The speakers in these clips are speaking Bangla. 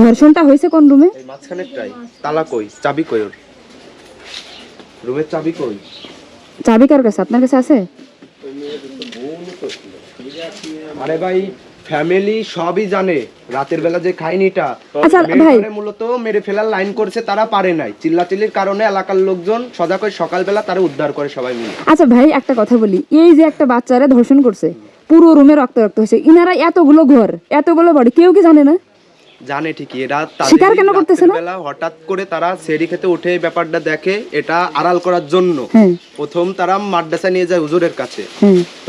ধর্ষণটা হয়েছে কোন রুমে? মাঝখানেরটাই। তালা কই? চাবি কই ওর? রুমের চাবি কই? চাবি কার কাছে? আপনার কাছে আছে? আরে ভাই ফ্যামিলি সবই জানে। রাতের বেলা যে খাইনিটা আচ্ছা, মূলত মেরে ফেলার লাইন করছে তারা পারে নাই। চিল্লাচিল্লির কারণে এলাকার লোকজন সজাগ হয়ে সকালবেলা তারা উদ্ধার করে সবাই মিলে। আচ্ছা ভাই একটা কথা বলি। এই যে একটা বাচ্চারা ধর্ষণ করছে পুরো রুমে রক্ত রক্ত হয়েছে। ইনারা এতগুলো ঘর এতগুলো বাড়ি কেউ কি জানে না? জানে ঠিকই এরা স্বীকার কেন করতেছে? বেলা হঠাৎ করে তারা সেরি খেতে উঠে ব্যাপারটা দেখে এটা আড়াল করার জন্য। প্রথম তারা মাদ্রাসা নিয়ে যায় হুজুরের কাছে।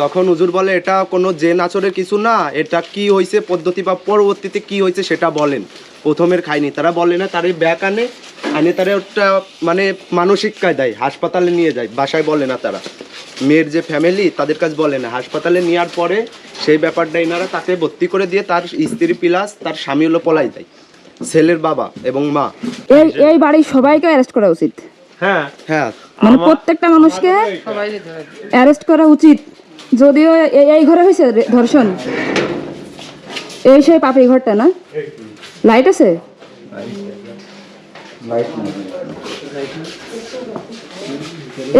তখন হুজুর বলে এটা কোনো যে নাচরের কিছু না এটা কি হয়েছে পদ্ধতি বা পরবর্তীতে কি হয়েছে সেটা বলেন। প্রথমের খায়নি তারা বলে না তার ব্যাক আনে আনে তারা ওটা মানে মানসিক কায়দায় হাসপাতালে নিয়ে যায় বাসায় বলে না তারা। মেয়ের যে ফ্যামিলি তাদের কাছে বলে না। হাসপাতালে নেওয়ার পরে সেই ব্যাপারটা এনারা তাকে ভর্তি করে দিয়ে তার স্ত্রী প্লাস তার স্বামী হলো পলাই যায়। ছেলের বাবা এবং মা। এই এই বাড়ির সবাইকে অ্যারেস্ট করা উচিত। হ্যাঁ। হ্যাঁ। মানে প্রত্যেকটা মানুষকে অ্যারেস্ট করা উচিত। যদিও এই এই ঘরে হয়েছে রে- ধর্ষণ। এই সেই পাপি ঘরটা না? লাইট আছে?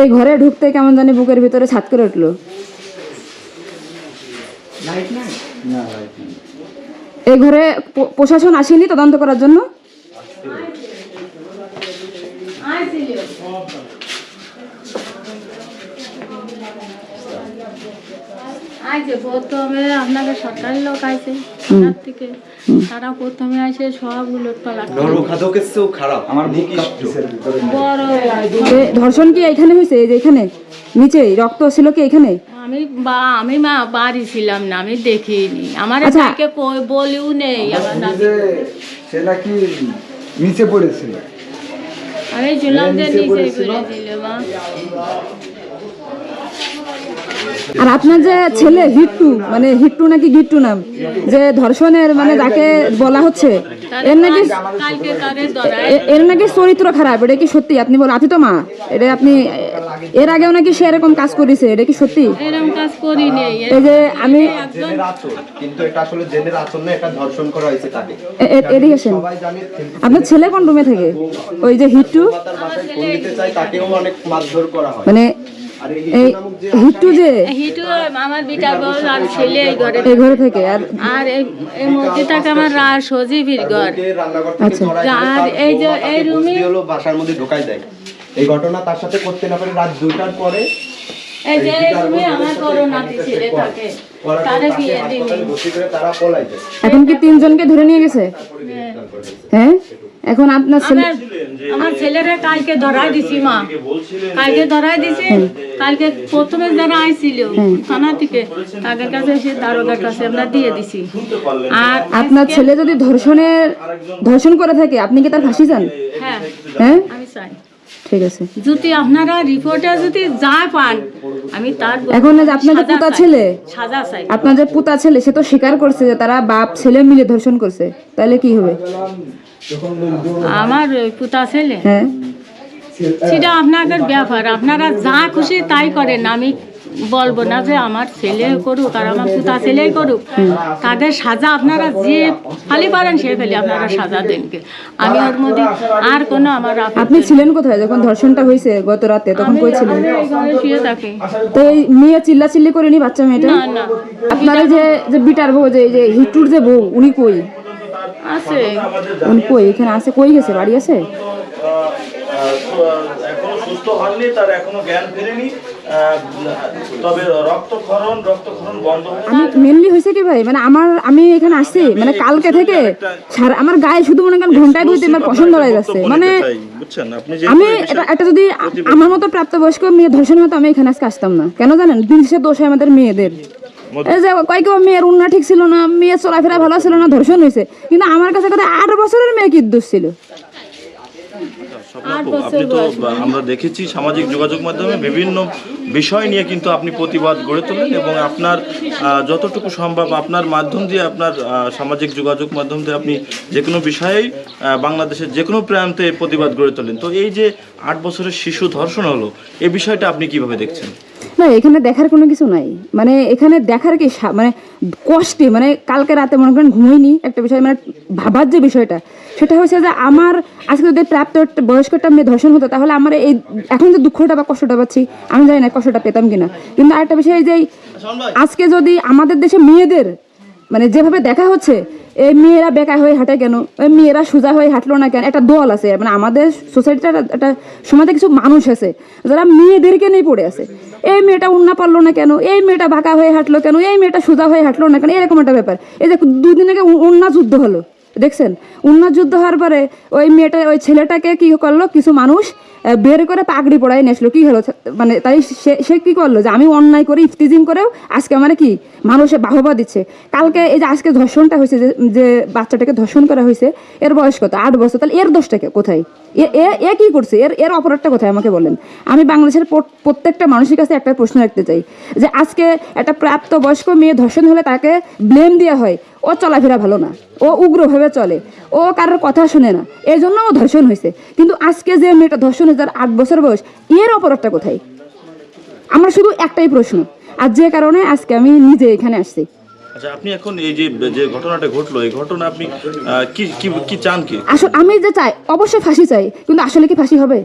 এই ঘরে ঢুকতে কেমন জানি বুকের ভিতরে ছাত করে উঠল। এই ঘরে প্রশাসন আসেনি তদন্ত করার জন্য? আপনাকে সরকারি লোক আইছে। থেকে তারা প্রথমে আসে সব উলট খারাপ। আমার ধর্ষণ কি এখানে হয়েছে এই যে এখানে নিচে রক্ত ছিল কি এখানে? আমি বা আমি মা বাড়ি ছিলাম না আমি দেখিনি। আমার আচ্ছা। তাকে কই বলিও নেই আমার নাতি। সে নাকি নিচে পড়েছিল আমি শুনলাম যে নিচে দিল মা। আর আপনার যে ছেলে হিট্টু মানে হিট্টু নাকি গিট্টু নাম যে ধর্ষণের মানে যাকে বলা হচ্ছে এর নাকি এর নাকি চরিত্র খারাপ এটা কি সত্যি? আপনি বলেন আপনি তো মা এটা আপনি এর আগেও নাকি সে এরকম কাজ করেছে এটা কি সত্যি? এরকম কাজ করি এই যে আমি জেনের কিন্তু এটা আসলে জেনের আচর এটা ধর্ষণ করা হয়েছে তাকে। এ- এ- এদিকে আসেন। সবাই জানে কিন্তু আপনার ছেলে কোন রুমে থাকে? ওই যে হিট্টু? হয়। মানে এই এই যে হিটু আমার বিটা বউ আর ছেলে এই ঘরে এই ঘরে থাকে আর আর এই এই আমার রা সজীবীর ঘর। আসামিকে রান্নাঘর থেকে আচ্ছা। আর এই যে এই রুমে- হলো বাসার মধ্যে ঢোকাই দেয়। এই ঘটনা তার সাথে করতে না পারে রাত দুইটার পরে। এই যে রুমে আমার বড় ছেলে থাকে। করার পর তারে তাকে বিয়ে দিবি হাসপাতালে ভর্তি করে তারা পলাই যায় এখন কি তিনজনকে ধরে নিয়ে গেছে? হ্যাঁ? এখন আপনার ছেলে আমার ছেলেরে কালকে ধরাই দিছি মা। কালকে ধরাই দিছি কালকে প্রথমে যারা আইছিল থানা থেকে তাদের কাছে সে দারোগার কাছে আমরা দিয়ে দিছি। আর আপনার ছেলে যদি ধর্ষণের ধর্ষণ করে থাকে আপনি কি তার ফাঁসি চান? হ্যাঁ হ্যাঁ? আমি চাই। ঠিক আছে। যদি আপনারা যদি যা পান আমি তার এখন আপনার যে পুতা ছেলে সাজা চাই। আপনার যে পুতা ছেলে সে তো স্বীকার করছে যে তারা বাপ ছেলে মিলে ধর্ষণ করছে। তাহলে কি হবে? আমার ওই পুতা ছেলে। হ্যাঁ। সেটা আপনাদের ব্যাপার আপনারা যা খুশি তাই করেন আমি বলব না যে আমার ছেলে করুক আর আমার পুতা ছেলেই করুক। তাদের সাজা আপনারা যে খালি পারেন সে ফেলে আপনারা সাজা দেনকে আমি ওর মধ্যে আর কোনো আমার আপনি ছিলেন কোথায়? যখন ধর্ষণটা হয়েছে গত রাতে তখন কই ছিলেন? আমি এই ঘরে শুয়ে থাকি। তো এই মেয়ে চিল্লা চিল্লি করেনি বাচ্চা মেয়েটা? না না। আপনার যে যে বিটার বউ যে যে হিটুর যে বউ উনি কই? আছে। কই? এখানে আছে? কই গেছে? বাড়ি আছে? এখনও সুস্থ হননি তার এখনও জ্ঞান ফেরেনি। তবে রক্তক্ষরণ রক্তক্ষরণ বন্ধ আমি মেনলি হয়েছে কি ভাই? মানে আমার আমি এখানে আসছি মানে কালকে থেকে সারা আমার গায়ে শুধু মনে করেন ঘন্টায় দুই তিনবার পছন্দ হয়ে যাচ্ছে। মানে আমি এটা একটা যদি আমার মতো প্রাপ্তবয়স্ক মেয়ে ধর্ষণ হতো আমি এখানে আজকে আসতাম না। কেন জানেন? দিন শেষে দোষ হয় আমাদের মেয়েদের। এই যে কয়েক মেয়ের উন্না ঠিক ছিল না মেয়ের চলাফেরা ভালো ছিল না ধর্ষণ হয়েছে। কিন্তু আমার কাছে কথা আট বছরের মেয়ে কি দোষ ছিল? আপনি তো আমরা দেখেছি সামাজিক যোগাযোগ মাধ্যমে বিভিন্ন বিষয় নিয়ে কিন্তু আপনি প্রতিবাদ গড়ে তোলেন এবং আপনার যতটুকু সম্ভব আপনার মাধ্যম দিয়ে আপনার সামাজিক যোগাযোগ মাধ্যম দিয়ে আপনি যে কোনো বিষয়েই বাংলাদেশের যে কোনো প্রান্তে প্রতিবাদ গড়ে তোলেন। তো এই যে আট বছরের শিশু ধর্ষণ হলো এই বিষয়টা আপনি কীভাবে দেখছেন? না এখানে দেখার কোনো কিছু নাই। মানে এখানে দেখার কি মানে কষ্টে মানে কালকে রাতে মনে করেন ঘুমোইনি একটা বিষয় মানে ভাবার যে বিষয়টা সেটা হচ্ছে যে আমার আজকে যদি প্রাপ্ত একটা বয়স্ক একটা মেয়ে ধর্ষণ হতো তাহলে আমার এই এখন যে দুঃখটা বা কষ্টটা পাচ্ছি আমি জানি না কষ্টটা পেতাম কিনা। কিন্তু আরেকটা বিষয় এই যে আজকে যদি আমাদের দেশে মেয়েদের মানে যেভাবে দেখা হচ্ছে এই মেয়েরা বেকার হয়ে হাঁটে কেন? মেয়েরা সোজা হয়ে হাঁটলো না কেন? একটা দল আছে মানে আমাদের সোসাইটিটা একটা সমাজে কিছু মানুষ আছে, যারা মেয়েদেরকে নিয়ে পড়ে আছে। এই মেয়েটা উন্না পারল না কেন? এই মেয়েটা বাঁকা হয়ে হাঁটলো কেন? এই মেয়েটা সোজা হয়ে হাঁটলো না কেন? এরকম একটা ব্যাপার। এই যে দুদিন আগে উন্না যুদ্ধ হলো। দেখছেন? উন্না যুদ্ধ হওয়ার পরে ওই মেয়েটা, ওই ছেলেটাকে কি করল? কিছু মানুষ বের করে পাগড়ি পড়াই নিয়ে আসলো। কি হলো? মানে তাই সে সে কি করল? যে আমি অন্যায় করে ইফতিজিং করেও আজকে মানে কি মানুষে বাহবা দিচ্ছে। কালকে এই যে আজকে ধর্ষণটা হয়েছে, যে যে বাচ্চাটাকে ধর্ষণ করা হয়েছে, এর বয়স কত? আট বছর। তাহলে এর দোষটাকে কোথায়? এ- এ এ কি করছে? এর এর অপরাধটা কোথায়? আমাকে বলেন। আমি বাংলাদেশের প্রত্যেকটা মানুষের কাছে একটা প্রশ্ন রাখতে চাই। যে আজকে একটা প্রাপ্ত বয়স্ক মেয়ে ধর্ষণ হলে তাকে ব্লেম দেওয়া হয়। ও চলাফেরা ভালো না ও উগ্রভাবে চলে ও কারোর কথা শুনে না এই জন্য ও ধর্ষণ হয়েছে। কিন্তু আজকে যে মেয়েটা ধর্ষণ হয়েছে তার আট বছর বয়স এর অপরাধটা কোথায়? আমার শুধু একটাই প্রশ্ন আর যে কারণে আজকে আমি নিজে এখানে আসছি। আচ্ছা আপনি এখন এই যে যে ঘটনাটা ঘটলো এই ঘটনা আপনি কি কি কি চান কি? আসলে আমি যে চাই অবশ্যই ফাঁসি চাই কিন্তু আসলে কি ফাঁসি হবে?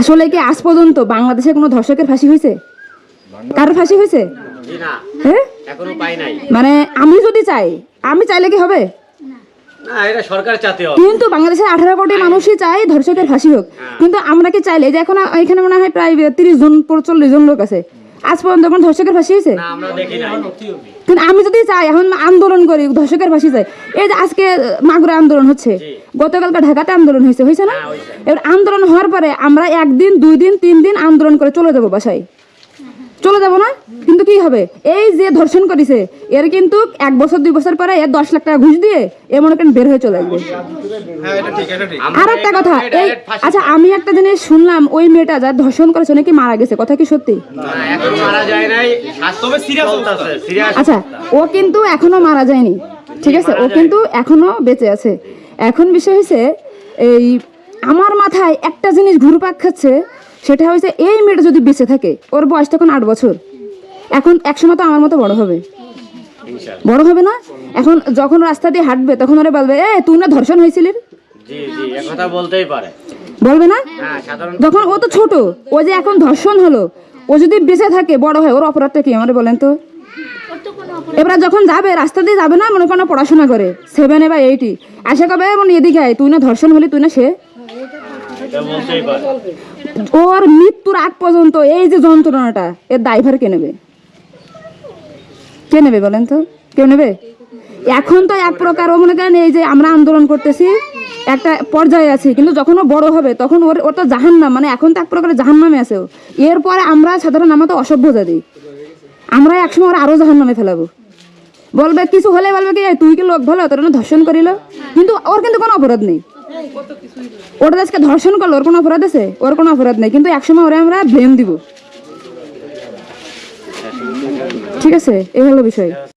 আসলে কি আজ পর্যন্ত বাংলাদেশে কোনো ধর্ষকের ফাঁসি হয়েছে? কারোর ফাঁসি হয়েছে? হ্যাঁ? এখনও পাই নাই। মানে আমি যদি চাই আমি চাইলে কি হবে? কিন্তু বাংলাদেশের আঠারো কোটি মানুষই ধর্ষকের ফাঁসি হোক। কিন্তু আমরা কি চাইলে যে এখন এখানে মনে হয় প্রায় তিরিশ জন চল্লিশ জন লোক আছে। আজ পর্যন্ত কোনো ধর্ষকের ফাঁসি হয়েছে? না আমরা দেখি নাই। কিন্তু আমি যদি চাই এখন আন্দোলন করি ধর্ষকের ফাঁসি চাই। এই যে আজকে মাগুরা আন্দোলন হচ্ছে গতকালকে ঢাকাতে আন্দোলন হয়েছে হয়েছে না? এবার আন্দোলন হওয়ার পরে আমরা একদিন দুই দিন তিন দিন আন্দোলন করে চলে যাব বাসায়। চলে যাব না? কিন্তু কি হবে? এই যে ধর্ষণ করেছে এর কিন্তু এক বছর দুই বছর পরে এর দশ লাখ টাকা ঘুষ দিয়ে এ মনে করেন বের হয়ে চলে আসবে। আর একটা কথা এই আচ্ছা আমি একটা জিনিস শুনলাম ওই মেয়েটা যার ধর্ষণ করেছে নাকি মারা গেছে? কথা কি সত্যি? না, এখনও মারা যায় নাই। তবে সিরিয়াস চলতেছে সিরিয়াস আচ্ছা ও কিন্তু এখনও মারা যায়নি ঠিক আছে? ও কিন্তু এখনও বেঁচে আছে। এখন বিষয় হয়েছে এই আমার মাথায় একটা জিনিস ঘুরপাক খাচ্ছে সেটা হয়েছে এই মেয়েটা যদি বেঁচে থাকে ওর বয়স তখন আট বছর। এখন একসময় তো আমার মতো বড় হবে। বড় হবে না? এখন যখন রাস্তা দিয়ে হাঁটবে তখন ওরা বলবে এ তুই না ধর্ষণ হয়েছিলি বলবে না? হ্যাঁ যখন ও তো ছোট ও যে এখন ধর্ষণ হলো ও যদি বেঁচে থাকে বড় হয় ওর অপরাধটা কি? আমাদের বলেন তো। এবার যখন যাবে রাস্তা দিয়ে যাবে না মনে কোনো পড়াশোনা করে সেভেনে বা এইটি আশা কবে মনে এদিকে তুই না ধর্ষণ হলি তুই না সে? ওর মৃত্যুর আগ পর্যন্ত এই যে যন্ত্রণাটা, এর দায়ভার কে নেবে? কে নেবে বলেন তো? কেউ নেবে? এখন তো এক প্রকার মনে করেন, এই যে আমরা আন্দোলন করতেছি, একটা পর্যায়ে আছি, কিন্তু যখন ও বড় হবে, তখন ওর ওর তো জাহান্নাম মানে এখন তো এক প্রকারের জাহান্নামে আছে ও। এরপরে আমরা সাধারণ আমরা তো অসভ্য জাতি। আমরা একসময় ওরা আরও জাহান্নামে ফেলাবো। বলবে, কিছু হলে বলবে কি তুই কি লোক ভালো? তোর ধর্ষণ করিল? কিন্তু ওর কিন্তু কোনো অপরাধ নেই। ওটা আজকে ধর্ষণ করল, ওর কোনো অপরাধ আছে? ওর কোনো অপরাধ নেই, কিন্তু একসময় ওরা আমরা ব্লেম দিব। ঠিক আছে, এই হলো বিষয়।